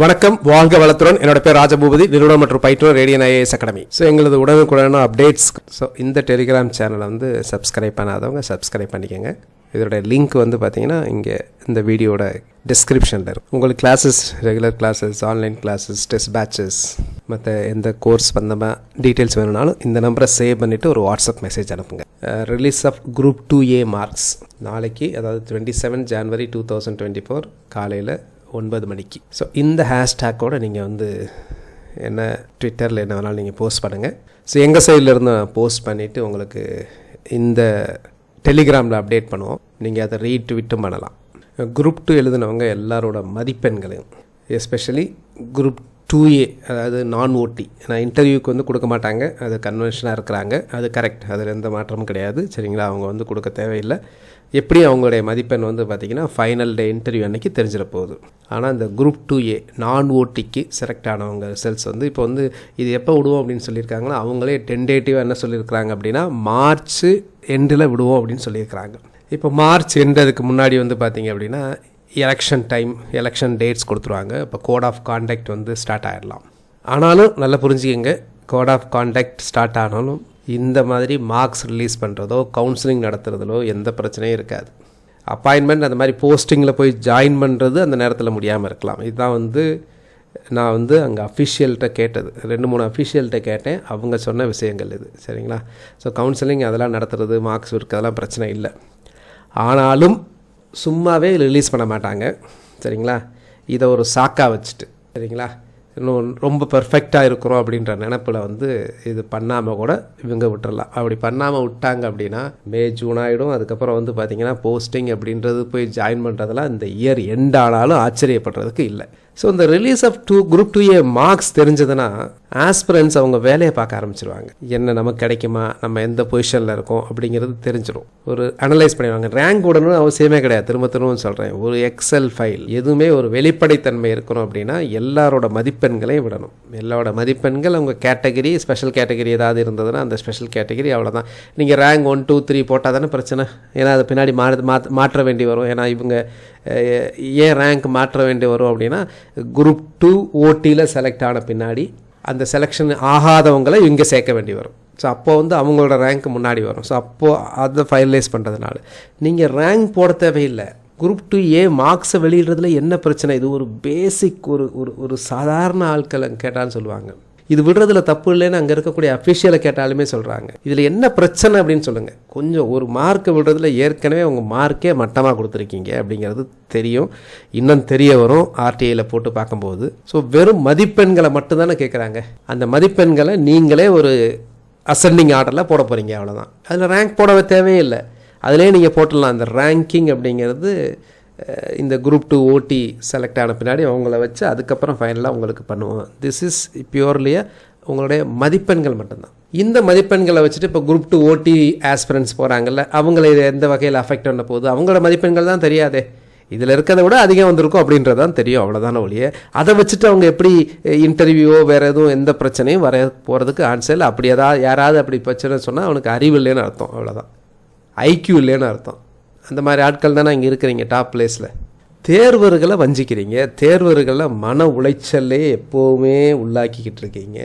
வணக்கம். வாழ்க வளத்துடன். என்னோட பேர் ராஜபூபதி. நிறுவனம் மற்றும் பயிற்றுவர் ரேடியன் ஐஏஎஸ் அகாடமி. ஸோ எங்களது உடனுக்குடனான அப்டேட்ஸ் ஸோ இந்த டெலிகிராம் சேனலை வந்து சப்ஸ்கிரைப் பண்ணாதவங்க சப்ஸ்கிரைப் பண்ணிக்கோங்க. இதோட லிங்க் வந்து பார்த்தீங்கன்னா இங்கே இந்த வீடியோட டிஸ்கிரிப்ஷனில் இருக்கும். உங்களுக்கு classes regular classes online classes test batches மற்ற எந்த கோர்ஸ் வந்தமா டீட்டெயில்ஸ் வேணும்னாலும் இந்த நம்பரை சேவ் பண்ணிவிட்டு ஒரு வாட்ஸ்அப் மெசேஜ் அனுப்புங்க. Release of group two A marks நாளைக்கு அதாவது twenty seven January two thousand twenty four காலையில் ஒன்பது மணிக்கு. ஸோ இந்த ஹேஷ்டேக்கோடு நீங்கள் வந்து என்ன ட்விட்டரில் என்ன வேணாலும் நீங்கள் போஸ்ட் பண்ணுங்கள் ஸோ எங்கள் சைட்லேருந்து போஸ்ட் பண்ணிவிட்டு உங்களுக்கு இந்த டெலிகிராமில் அப்டேட் பண்ணுவோம். நீங்கள் அதை ரீட்விட்டும் பண்ணலாம். குரூப் டூ எழுதினவங்க எல்லாரோட மதிப்பெண்களையும் எஸ்பெஷலி குரூப் டூ ஏ அதாவது நான் ஓட்டி நான் இன்டர்வியூக்கு வந்து கொடுக்க மாட்டாங்க. அது கன்வென்ஷனாக இருக்கிறாங்க. அது கரெக்ட் அதில் எந்த மாற்றமும் கிடையாது. சரிங்களா? அவங்க வந்து கொடுக்க தேவையில்லை. எப்படி அவங்களுடைய மதிப்பெண் வந்து பார்த்திங்கன்னா ஃபைனல் டே இன்டர்வியூ அன்றைக்கி தெரிஞ்சிட போகுது. ஆனால் இந்த குரூப் டூ ஏ நான் ஓட்டிக்கு செலக்ட் ஆனவங்க ரிசல்ட்ஸ் வந்து இப்போ வந்து இது எப்போ விடுவோம் அப்படின்னு சொல்லியிருக்காங்கன்னா அவங்களே டென்டேட்டிவாக என்ன சொல்லியிருக்கிறாங்க அப்படின்னா மார்ச் எண்டில் விடுவோம் அப்படின்னு சொல்லியிருக்கிறாங்க. இப்போ மார்ச் எண்டதுக்கு முன்னாடி வந்து பார்த்தீங்க அப்படின்னா எலெக்ஷன் டைம் எலெக்ஷன் டேட்ஸ் கொடுத்துருவாங்க. இப்போ கோட் ஆஃப் கான்டாக்ட் வந்து ஸ்டார்ட் ஆகிடலாம் ஆனாலும் நல்லா புரிஞ்சுக்கங்க. கோட் ஆஃப் கான்டாக்ட் ஸ்டார்ட் ஆனாலும் இந்த மாதிரி மார்க்ஸ் ரிலீஸ் பண்ணுறதோ கவுன்சிலிங் நடத்துறதுலோ எந்த பிரச்சனையும் இருக்காது. அப்பாயின்மெண்ட் அந்த மாதிரி போஸ்டிங்கில் போய் ஜாயின் பண்ணுறது அந்த நேரத்தில் முடியாமல் இருக்கலாம். இதுதான் வந்து நான் வந்து அங்கே அஃபிஷியல்கிட்ட கேட்டது. ரெண்டு மூணு அஃபிஷியல்கிட்ட கேட்டேன். அவங்க சொன்ன விஷயங்கள் இது. சரிங்களா? ஸோ கவுன்சிலிங் அதெல்லாம் நடத்துறது மார்க்ஸ் ஒர்க் அதெல்லாம் பிரச்சனை இல்லை. ஆனாலும் சும்மாவே ரிலீஸ் பண்ண மாட்டாங்க. சரிங்களா? இதை ஒரு சாக்காக வச்சுட்டு. சரிங்களா? இன்னும் ரொம்ப பெர்ஃபெக்டாக இருக்கிறோம் அப்படின்ற நினப்பில் வந்து இது பண்ணாமல் கூட இவங்க விட்டுறலாம். அப்படி பண்ணாமல் விட்டாங்க அப்படின்னா மே ஜூன் ஆகிடும் அதுக்கப்புறம் வந்து பார்த்திங்கன்னா போஸ்டிங் அப்படின்றது போய் ஜாயின் பண்ணுறதெல்லாம் இந்த இயர் எண்ட் ஆனாலும் ஆச்சரியப்படுறதுக்கு இல்லை. ஸோ இந்த release of two group two A marks தெரிஞ்சதுன்னா ஆஸ்பிரன்ஸ் அவங்க வேலையை பார்க்க ஆரம்பிச்சிருவாங்க. என்ன நமக்கு கிடைக்குமா? நம்ம எந்த பொசிஷனில் இருக்கோம்? அப்படிங்கிறது தெரிஞ்சிடும் ஒரு அனலைஸ் பண்ணிடுவாங்க. ரேங்க் உடனும் அவசியமே கிடையாது. திரும்ப திரும்ப சொல்கிறேன் ஒரு எக்ஸல் ஃபைல் எதுவுமே ஒரு வெளிப்படைத்தன்மை இருக்கணும் அப்படின்னா எல்லாரோட மதிப்பெண்களையும் விடணும். எல்லாரோட மதிப்பெண்கள் அவங்க கேட்டகரி ஸ்பெஷல் கேட்டகரி ஏதாவது இருந்ததுன்னா அந்த ஸ்பெஷல் கேட்டகரி அவ்வளோதான் நீங்கள் ரேங்க் ஒன் டூ த்ரீ போட்டால் தானே பிரச்சனை. ஏன்னா அது பின்னாடி மா மாற்ற வேண்டி வரும். ஏன்னா இவங்க ஏன் ரேங்க் மாற்ற வேண்டி வரும் அப்படின்னா குரூப் டூ ஓட்டியில் செலக்ட் ஆன பின்னாடி அந்த செலெக்ஷன் ஆகாதவங்களை இங்கே சேர்க்க வேண்டி வரும். ஸோ அப்போ வந்து அவங்களோட ரேங்க் முன்னாடி வரும். ஸோ அப்போது அதை ஃபைனலைஸ் பண்ணுறதுனால நீங்கள் ரேங்க் போட தேவையில்லை. குரூப் டூ ஏ மார்க்ஸை வெளியிடுறதுல என்ன பிரச்சனை? இது ஒரு பேசிக் ஒரு ஒரு ஒரு சாதாரண ஆட்களை கேட்டான்னு சொல்லுவாங்க. இது விடுறதுல தப்பு இல்லைன்னு அங்கே இருக்கக்கூடிய அஃபிஷியலை கேட்டாலுமே சொல்கிறாங்க இதில் என்ன பிரச்சனை அப்படின்னு சொல்லுங்கள் கொஞ்சம் ஒரு மார்க்கை விடுறதுல ஏற்கனவே உங்கள் மார்க்கே மட்டமாக கொடுத்துருக்கீங்க அப்படிங்கிறது தெரியும். இன்னும் தெரிய வரும். ஆர்டிஐயில் போட்டு பார்க்கும்போது. ஸோ வெறும் மதிப்பெண்களை மட்டும்தானே கேட்குறாங்க அந்த மதிப்பெண்களை நீங்களே ஒரு அசெண்டிங் ஆர்டரில் போட போகிறீங்க அவ்வளோதான் அதில் ரேங்க் போட தேவையில்லை அதிலே நீங்கள் போட்டுடலாம். அந்த ரேங்கிங் அப்படிங்கிறது இந்த குரூப் டூ ஓடி செலக்ட் ஆன பின்னாடி அவங்கள வச்சு அதுக்கப்புறம் ஃபைனலாக உங்களுக்கு பண்ணுவோம். திஸ் இஸ் பியூர்லியே உங்களுடைய மதிப்பெண்கள் மட்டும்தான். இந்த மதிப்பெண்களை வச்சுட்டு இப்போ குரூப் டூ ஓடி ஆஸ்பிரன்ஸ் போகிறாங்கல்ல அவங்கள இது எந்த வகையில் அஃபெக்ட் பண்ண போகுது? அவங்களோட மதிப்பெண்கள் தான் தெரியாதே. இதில் இருக்கிறத விட அதிகம் வந்திருக்கும் அப்படின்றது தான் தெரியும் அவ்வளோதான ஒழிய. அதை வச்சுட்டு அவங்க எப்படி இன்டர்வியூவோ வேறு எதுவும் எந்த பிரச்சனையும் வர போகிறதுக்கு ஆன்சர் இல்லை. அப்படி ஏதாவது யாராவது அப்படி பிரச்சனை சொன்னால் அவனுக்கு அறிவு இல்லைன்னு அர்த்தம் அவ்வளோதான் ஐக்கியூ இல்லைன்னு அர்த்தம். அந்த மாதிரி ஆட்கள் தானே இங்கே இருக்கிறீங்க டாப் பிளேஸில் தேர்வர்களை வஞ்சிக்கிறீங்க. தேர்வர்களை மன உளைச்சலே எப்போவுமே உள்ளாக்கிக்கிட்டு இருக்கீங்க.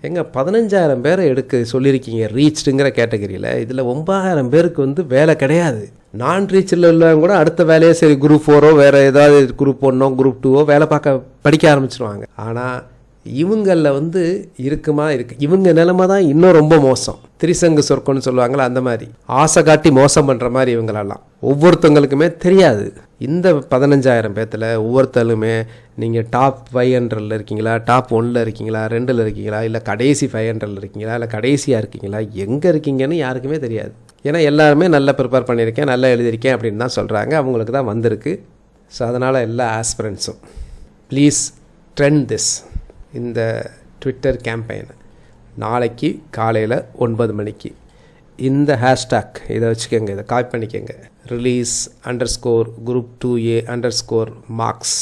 எங்க பதினஞ்சாயிரம் பேரை எடுக்க சொல்லியிருக்கீங்க ரீச்டுங்கிற கேட்டகரியில் இதில் ஒன்பதாயிரம் பேருக்கு வந்து வேலை கிடையாது. நான் ரீச்சில் உள்ளவங்க கூட அடுத்த வேலையே சரி குரூப் ஃபோரோ வேறு ஏதாவது குரூப் ஒன்றோ குரூப் டூவோ வேலை பார்க்க படிக்க ஆரம்பிச்சிருவாங்க. ஆனால் இவங்களில் வந்து இருக்குமா இருக்கு. இவங்க நிலைமை தான் இன்னும் ரொம்ப மோசம். திரிசங்கு சொற்கொன்னு சொல்லுவாங்களே அந்த மாதிரி. ஆசை காட்டி மோசம் பண்ணுற மாதிரி இவங்களெல்லாம். ஒவ்வொருத்தவங்களுக்குமே தெரியாது. இந்த பதினஞ்சாயிரம் பேர்த்தில் ஒவ்வொருத்தருமே நீங்கள் டாப் ஃபைவ் ஹண்ட்ரடில் இருக்கீங்களா டாப் ஒனில் இருக்கீங்களா ரெண்டில் இருக்கீங்களா இல்லை கடைசி ஃபைவ் ஹண்ட்ரடில் இருக்கீங்களா இல்லை கடைசியாக இருக்கீங்களா எங்கே இருக்கீங்கன்னு யாருக்குமே தெரியாது. ஏன்னா எல்லாருமே நல்லா ப்ரிப்பேர் பண்ணியிருக்கேன் நல்லா எழுதியிருக்கேன் அப்படின்னு தான் சொல்கிறாங்க அவங்களுக்கு தான் வந்திருக்கு. ஸோ அதனால் எல்லா ஆஸ்பிரண்ட்ஸும் ப்ளீஸ் ட்ரெண்ட் திஸ் இந்த ட்விட்டர் கேம்பெயின் நாளைக்கு காலையில் ஒன்பது மணிக்கு. இந்த ஹேஷ்டாக் இதை வச்சுக்கோங்க இதை காப்பி பண்ணிக்கோங்க. Release underscore group two A underscore marks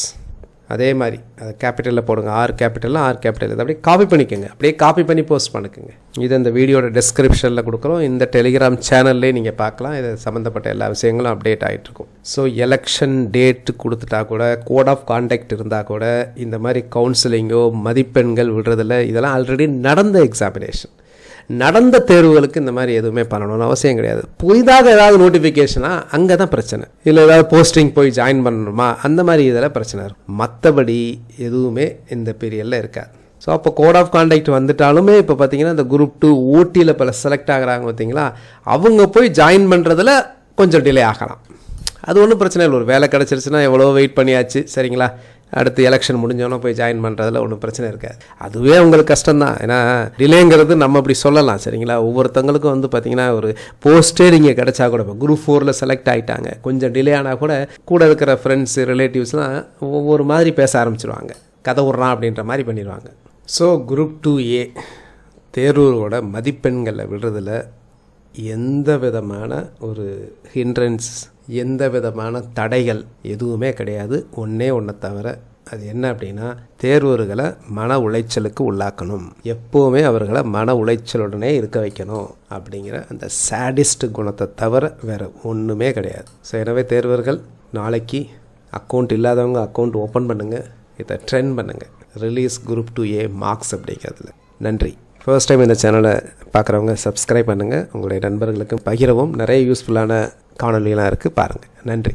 அதே மாதிரி அதை கேபிட்டலில் போடுங்க. ஆர் கேபிட்டலில் ஆர் கேபிட்டல் இதை அப்படியே காப்பி பண்ணிக்கோங்க. அப்படியே காப்பி பண்ணி போஸ்ட் பண்ணிக்கோங்க. இது இந்த வீடியோட டிஸ்கிரிப்ஷனில் கொடுக்குறோம். இந்த டெலிகிராம் சேனல்லே நீங்கள் பார்க்கலாம். இது சம்மந்தப்பட்ட எல்லா விஷயங்களும் அப்டேட் ஆகிட்டுருக்கும் ஸோ எலெக்ஷன் டேட் கொடுத்துட்டா கூட கோட் ஆஃப் கான்டாக்ட் இருந்தால் கூட இந்த மாதிரி கவுன்சிலிங்கோ மதிப்பெண்கள் விடுறதில்ல இதெல்லாம் ஆல்ரெடி நடந்த எக்ஸாமினேஷன் நடந்த தேர்வுகளுக்கு இந்த மாதிரி எதுவுமே பண்ணணும்னு அவசியம் கிடையாது. புதிதாக ஏதாவது நோட்டிஃபிகேஷனாக அங்கே தான் பிரச்சனை. இல்லை ஏதாவது போஸ்டிங் போய் ஜாயின் பண்ணணுமா? அந்த மாதிரி இதில் பிரச்சனை இருக்கும். மற்றபடி எதுவுமே இந்த பீரியடில் இருக்காது. ஸோ அப்போ கோட் ஆஃப் கான்டாக்ட் வந்துட்டாலுமே இப்போ பார்த்தீங்கன்னா இந்த குரூப் டூ ஓட்டியில் பல செலக்ட் ஆகுறாங்க பார்த்தீங்களா அவங்க போய் ஜாயின் பண்ணுறதுல கொஞ்சம் டிலே ஆகலாம். அது ஒன்றும் பிரச்சனை இல்லை. ஒரு வேலை கிடச்சிருச்சுன்னா எவ்வளோ வெயிட் பண்ணியாச்சு. சரிங்களா? அடுத்து எலெக்ஷன் முடிஞ்சோன்னா போய் ஜாயின் பண்ணுறதுல ஒன்றும் பிரச்சனை இருக்காது. அதுவே உங்களுக்கு கஷ்டம்தான். ஏன்னா டிலேங்கிறது நம்ம அப்படி சொல்லலாம் சரிங்களா? ஒவ்வொருத்தவங்களுக்கும் வந்து பார்த்தீங்கன்னா ஒரு போஸ்ட்டே நீங்கள் கிடச்சா கூட இப்போ குரூப் ஃபோரில் செலக்ட் ஆகிட்டாங்க கொஞ்சம் டிலே ஆனால் கூட கூட இருக்கிற ஃப்ரெண்ட்ஸு ரிலேட்டிவ்ஸ்லாம் ஒவ்வொரு மாதிரி பேச ஆரம்பிச்சிருவாங்க. கதை விட்றான் அப்படின்ற மாதிரி பண்ணிடுவாங்க ஸோ குரூப் டூ ஏ தேர்வோட மதிப்பெண்களை விடுறதில் எந்த விதமான ஒரு ஹிண்ட்ரன்ஸ் எந்த விதமான தடைகள் எதுவுமே கிடையாது. ஒன்றே ஒன்றை தவிர அது என்ன அப்படின்னா தேர்வர்களை மன உளைச்சலுக்கு உள்ளாக்கணும். எப்போவுமே அவர்களை மன உளைச்சலுடனே இருக்க வைக்கணும் அப்படிங்கிற அந்த சேடிஸ்ட் குணத்தை தவிர வேறு ஒன்றுமே கிடையாது. ஸோ எனவே தேர்வர்கள் நாளைக்கு அக்கௌண்ட் இல்லாதவங்க அக்கௌண்ட் ஓப்பன் பண்ணுங்கள் இதை ட்ரெண்ட் பண்ணுங்கள் release group two A marks அப்படிங்கிறதுல. நன்றி. ஃபர்ஸ்ட் டைம் இந்த சேனலை பார்க்குறவங்க சப்ஸ்கிரைப் பண்ணுங்கள் உங்களுடைய நண்பர்களுக்கும் பகிரவும். நிறைய யூஸ்ஃபுல்லான காணொலிகளாக இருக்குது பாருங்கள் நன்றி.